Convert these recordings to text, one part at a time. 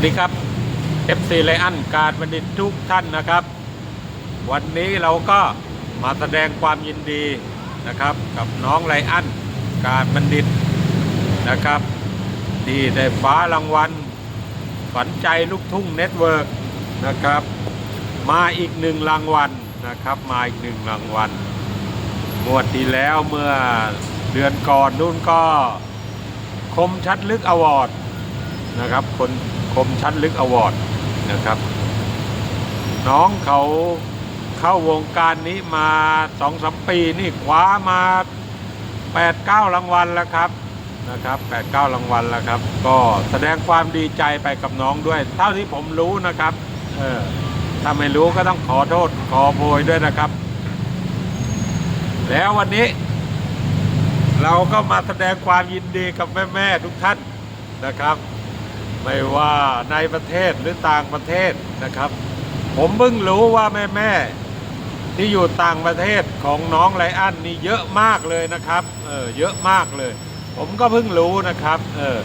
สวัสดีครับ FC ไลอันการบัณฑิตทุกท่านนะครับ วันนี้เราก็มาแสดงความยินดีนะครับ กับน้องไลอันการบัณฑิตนะครับ ที่ได้ฟ้ารางวัลฝันใจลูกทุ่งเน็ตเวิร์กนะครับ มาอีกหนึ่งรางวัลนะครับ มาอีกหนึ่งรางวัลงวดที่แล้วเมื่อเดือนก่อนนู่นก็คมชัดลึกอวอร์ดนะครับ คน คมชั้นลึกอวอร์ดนะครับ น้องเขาเข้าวงการนี้มาสองสามปีนี่คว้ามา8ปดเก้ารางวัลแล้วครับนะครับ8ปดเก้ารางวัลแล้วครับ ก็แสดงความดีใจไปกับน้องด้วย เท่าที่ผมรู้นะครับเออถ้าไม่รู้ก็ต้องขอโทษขอโพยด้วยนะครับ แล้ววันนี้ เราก็มาแสดงความยินดีกับแม่ ๆ ทุกท่านนะครับ ไม่ว่าในประเทศหรือต่างประเทศนะครับ ผมเพิ่งรู้ว่าแม่แม่ที่อยู่ต่างประเทศของน้องไลอันนี่เยอะมากเลยนะครับ เออเยอะมากเลย ผมก็เพิ่งรู้นะครับ เออ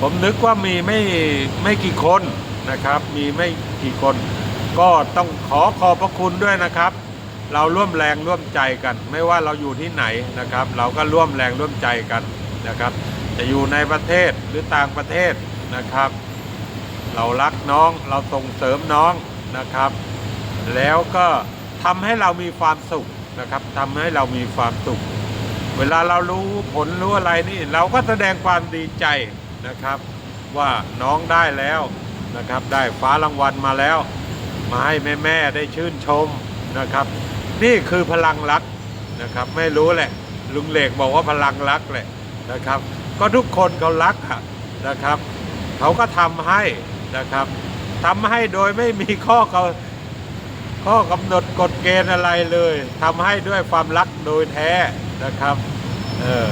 ผมนึกว่ามีไม่ไม่กี่คนนะครับ มีไม่กี่คน ก็ต้องขอขอบพระคุณด้วยนะครับ เราร่วมแรงร่วมใจกัน ไม่ว่าเราอยู่ที่ไหนนะครับ เราก็ร่วมแรงร่วมใจกันนะครับ จะอยู่ในประเทศหรือต่างประเทศ นะครับ เรารักน้องเราส่งเสริมน้องนะครับ แล้วก็ทำให้เรามีความสุขนะครับทำให้เรามีความสุข เวลาเรารู้ผลรู้อะไรนี่ เราก็แสดงความดีใจนะครับ ว่าน้องได้แล้วนะครับ ได้ฟ้ารางวัลมาแล้ว มาให้แม่แม่ๆได้ชื่นชมนะครับ นี่คือพลังรักนะครับ ไม่รู้แหละลุงเหล็กบอกว่าพลังรักแหละนะครับ ก็ทุกคนเขารักนะครับ เขาก็ทำให้นะครับทำให้โดยไม่มีข้อกำข้อกำหนดกฎเกณฑ์อะไรเลยทำให้ด้วยความรักโดยแท้นะครับเออ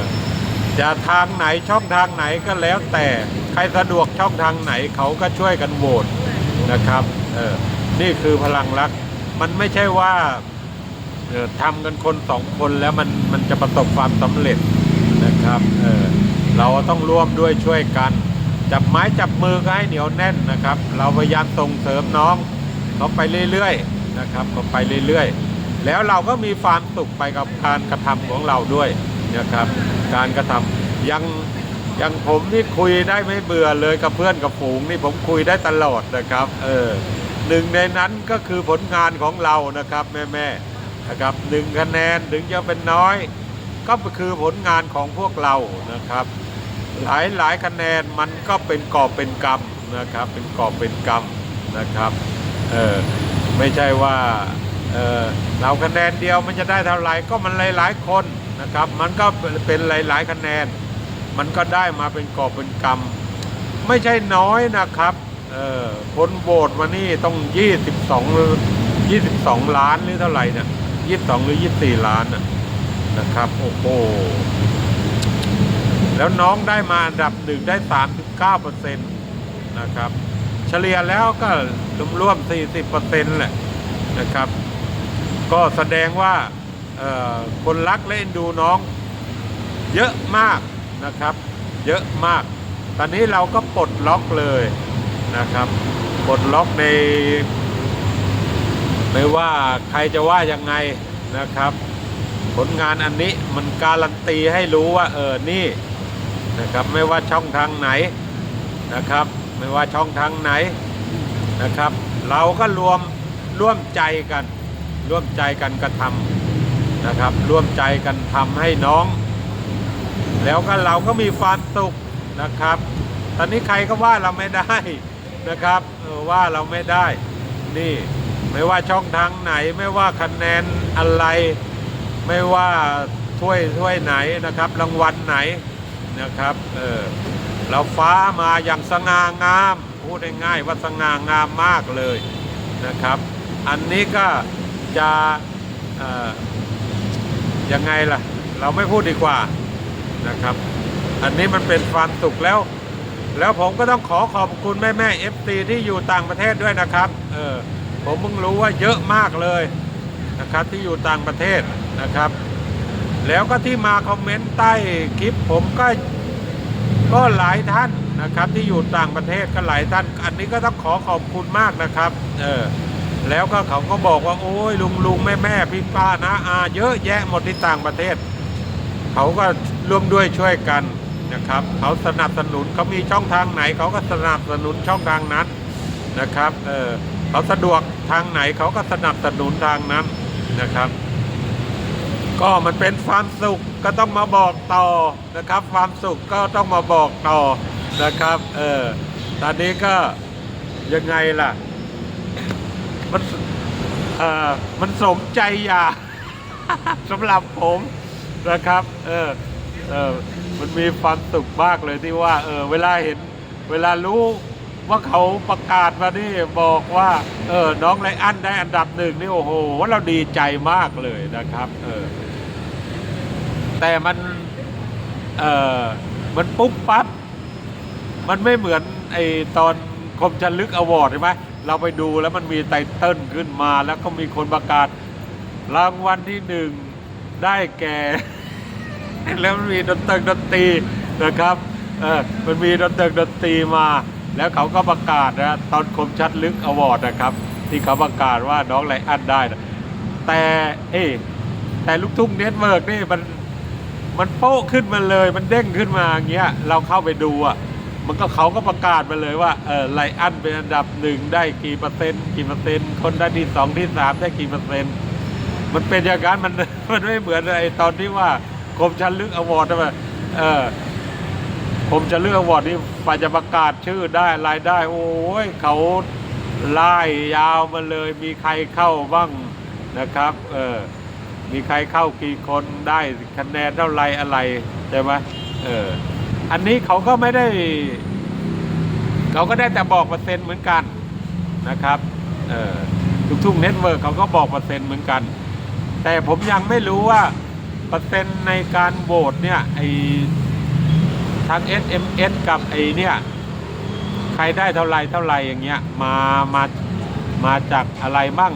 จะทางไหนช่องทางไหนก็แล้วแต่ใครสะดวกช่องทางไหนเขาก็ช่วยกันโหวตนะครับเออนี่คือพลังรัก มันไม่ใช่ว่าเออทำกันคนสองคนแล้วมันมันจะประสบความสำเร็จนะครับเออเราต้องร่วมด้วยช่วยกัน จับไม้จับมือก็ให้เหนียวแน่นนะครับ เราพยายามส่งเสริมน้องเขาไปเรื่อยๆนะครับก็ไปเรื่อยๆ แล้วเราก็มีความสุขไปกับการกระทำของเราด้วยนะครับ การกระทำยังยังผมนี่คุยได้ไม่เบื่อเลยกับเพื่อนกับฝูงนี่ผมคุยได้ตลอดนะครับเออหนึ่งในนั้นก็คือผลงานของเรานะครับแม่ๆนะครับหนึ่งคะแนนถึงจะเป็นน้อย ก็คือผลงานของพวกเรานะครับ หลายหลายคะแนนมันก็เป็นกอบเป็นกรรมนะครับเป็นกอบเป็นกรรมนะครับเออไม่ใช่ว่าเออเราคะแนนเดียวมันจะได้เท่าไหร่ก็มันหลายหลายๆคนนะครับมันก็เป็นหลายหลายๆคะแนน มันก็ได้มาเป็นกอบเป็นกรรม ไม่ใช่น้อยนะครับเออคนโหวตมานี่ต้อง 22 22 ล้านหรือเท่าไหร่เนี่ย22 หรือ 24 ล้านนะนะครับโอ้โห แล้วน้องได้มาอันดับหนึ่งได้39เปอร์เซ็นต์นะครับ เฉลี่ยแล้วก็ร่วมๆ40เปอร์เซ็นต์แหละนะครับ ก็แสดงว่าคนรักและเอ็นดูน้อง เยอะมากนะครับ เยอะมาก ตอนนี้เราก็ปลดล็อกเลยนะครับปลดล็อกใน ไม่ว่าใครจะว่ายังไงนะครับ ผลงานอันนี้มันการันตีให้รู้ว่าเออนี่ นะครับไม่ว่าช่องทางไหนนะครับ ไม่ว่าช่องทางไหนนะครับ เราก็รวมร่วมใจกัน ร่วมใจกันกระทำนะครับ ร่วมใจกันทำให้น้อง แล้วก็เราก็มีความสุขนะครับ ตอนนี้ใครก็ว่าเราไม่ได้นะครับว่าเราไม่ได้นี่ไม่ว่าช่องทางไหนไม่ว่าคะแนนอะไร ไม่ว่าถ้วยถ้วยไหนนะครับ รางวัลไหน นะครับเออเราฟ้ามาอย่างสง่างาม พูดง่ายๆว่าสง่างามมากเลยนะครับ อันนี้ก็จะยังไงล่ะ เราไม่พูดดีกว่านะครับ อันนี้มันเป็นความสุขแล้ว แล้วผมก็ต้องขอขอบคุณแม่แม่เอฟซีที่อยู่ต่างประเทศด้วยนะครับเออผมเพิ่งรู้ว่าเยอะมากเลยนะครับที่อยู่ต่างประเทศนะครับ แล้วก็ที่มาคอมเมนต์ใต้คลิปผมก็ก็หลายท่านนะครับ ที่อยู่ต่างประเทศก็หลายท่าน อันนี้ก็ต้องขอขอบคุณมากนะครับ เออแล้วก็เขาก็บอกว่าโอ้ยลุงลุงแม่แม่พี่ป้านะอาเยอะแยะหมดที่ต่างประเทศ เขาก็ร่วมด้วยช่วยกันนะครับ เขาสนับสนุนเขามีช่องทางไหน เขาก็สนับสนุนช่องทางนั้นนะครับเออเขาสะดวกทางไหนเขาก็สนับสนุนทางนั้นนะครับ ก็มันเป็นความสุขก็ต้องมาบอกต่อนะครับ ความสุขก็ต้องมาบอกต่อนะครับ เออตอนนี้ก็ยังไงล่ะ มันเออมันสมใจอยากสำหรับผมนะครับ เออเออมันมีความสุขมากเลยที่ว่า เออ เวลาเห็น เวลารู้ว่าเขาประกาศมานี่บอกว่า เออน้องไรอันได้อันดับหนึ่งนี่โอ้โหเราดีใจมากเลยนะครับ เออ แต่มันเออมันปุ๊บปั๊บมันไม่เหมือนไอตอนคมชันลึกอวอร์ดใช่ไหมเราไปดูแล้วมันมีไตเติ้ลขึ้นมา แล้วก็มีคนประกาศรางวัลที่หนึ่งได้แก่ แล้วมันมีดนตรีดนตรีนะครับเออมันมีดนตรีดนตรีมา แล้วเขาก็ประกาศนะตอนคมชัดลึกอวอร์ดนะครับ ที่เขาประกาศว่าน้องไลอันได้นะแต่เอ๊แต่ลูกทุ่งเน็ตเวิร์กนี่มัน มันโป๊ะขึ้นมาเลย มันเด้งขึ้นมาอย่างเงี้ย เราเข้าไปดูอะ มันก็เขาก็ประกาศมาเลยว่า เออไลอันเป็นอันดับหนึ่งได้กี่เปอร์เซ็นต์กี่เปอร์เซ็นต์ คนได้ที่สองที่สามได้กี่เปอร์เซ็นต์ มันเป็นอย่างนั้นมันมันไม่เหมือนไอ้ตอนที่ว่ากรมชันลึกอวอร์ดนะเออกรมชันลึกอวอร์ดนี่ฝ่าจะประกาศชื่อได้รายได้ โอ้ยเขาไล่ยาวมาเลย มีใครเข้าบ้างนะครับ เออ มีใครเข้ากี่คนได้คะแนนเท่าไรอะไรใช่ไหมเออ อันนี้เขาก็ไม่ได้เขาก็ได้แต่บอกเปอร์เซ็นต์เหมือนกันนะครับ เออทุกทุ่งเน็ตเวิร์กเขาก็บอกเปอร์เซ็นต์เหมือนกัน แต่ผมยังไม่รู้ว่าเปอร์เซ็นต์ในการโหวตเนี่ยไอทาง SMS กับไอเนี่ยใครได้เท่าไรเท่าไรอย่างเงี้ยมามามาจากอะไรมั่ง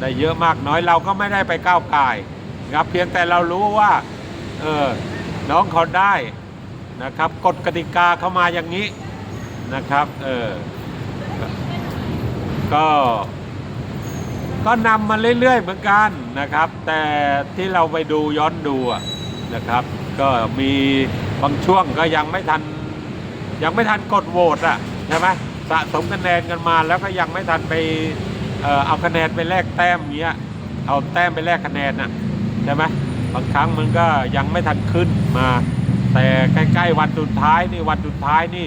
ได้เยอะมากน้อยเราก็ไม่ได้ไปก้าวไก่ายครับเพียงแต่เรารู้ว่าเออน้องเขาได้นะครับกฎกติกาเข้ามาอย่างนี้นะครับเออก็ก็นำมาเรื่อยๆเหมือนกันนะครับ แต่ที่เราไปดูย้อนดูนะครับ ก็มีบางช่วงก็ยังไม่ทันยังไม่ทันกดโหวตอะใช่ไหมสะสมคะแนนกันมาแล้วก็ยังไม่ทันไป เออเอาคะแนนไปแลกแต้มเงี้ย เอาแต้มไปแลกคะแนนน่ะใช่ไหมบางครั้งมันก็ยังไม่ทันขึ้นมา แต่ใกล้ๆวันสุดท้ายนี่วันสุดท้ายนี่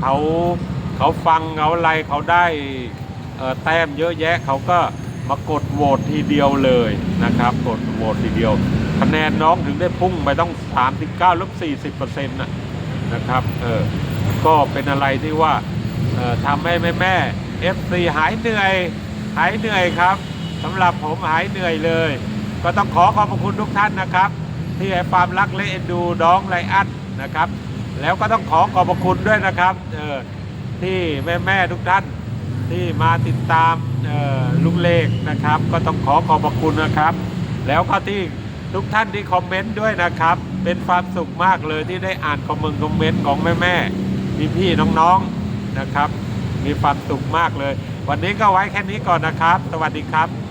เขาเขาฟังเขาอะไรเขาได้แต้มเยอะแยะเขาก็มากดโหวตทีเดียวเลยนะครับ กดโหวตทีเดียว คะแนนน้องถึงได้พุ่งไปต้อง 39ลบ40เปอร์เซ็นต์นะนะครับเออก็เป็นอะไรที่ว่าทำให้แม่แม่เอฟซีหายเหนื่อย หายเหนื่อยครับสำหรับผมหายเหนื่อยเลย ก็ต้องขอขอบคุณทุกท่านนะครับ ที่ให้ความรักและเอ็นดูน้องไลอันนะครับ แล้วก็ต้องขอขอบคุณด้วยนะครับเออที่แม่แม่ๆทุกท่านที่มาติดตามออลุงเลขนะครับ ก็ต้องขอขอบคุณนะครับ แล้วก็ที่ทุกท่านที่คอมเมนต์ด้วยนะครับ เป็นความสุขมากเลยที่ได้อ่านคอมเมนต์คอมเมนต์ของแม่แม่พี่พี่น้องๆนะครับ มีความสุขมากเลย วันนี้ก็ไว้แค่นี้ก่อนนะครับ สวัสดีครับ